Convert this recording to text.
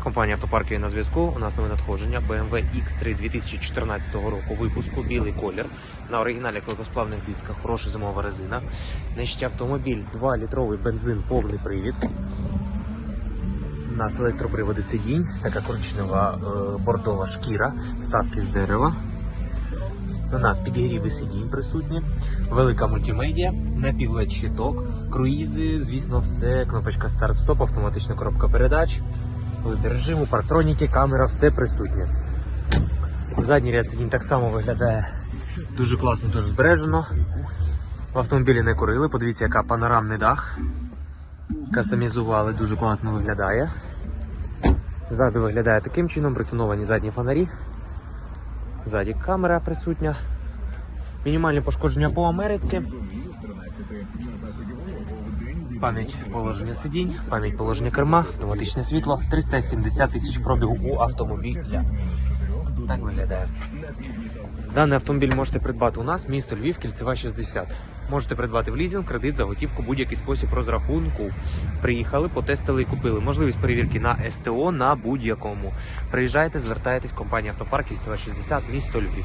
Компанія Автопарки на зв'язку. У нас нове надходження. BMW X3 2014 року випуску, білий колір. На оригіналі легкосплавних дисках, хороша зимова резина. Значить, автомобіль. 2-літровий бензин, повний привід. У нас електроприводи сидінь, така коричнева е, бордова шкіра, вставки з дерева. У нас підігріви сидінь присутні, велика мультимедіа, напівлед щиток, круїзи, звісно, все, кнопочка старт-стоп, автоматична коробка передач, режиму, партроніки, камера, все присутнє. Задній ряд сидінь так само виглядає дуже класно, дуже збережено. В автомобілі не курили, подивіться, яка панорамний дах. Кастомізували, дуже класно виглядає. Ззаду виглядає таким чином, притоновані задні фонарі. Ззаді камера присутня. Мінімальні пошкодження по Америці. Пам'ять положення сидінь, пам'ять положення керма, автоматичне світло, 370 тисяч пробігу у автомобіля. Так виглядає. Даний автомобіль можете придбати у нас, місто Львів, кільцева 60. Можете придбати в лізинг, кредит, за готівку, будь-який спосіб розрахунку. Приїхали, потестили і купили. Можливість перевірки на СТО на будь-якому. Приїжджайте, звертайтесь, компанія Автопарк, кільцева 60, місто Львів.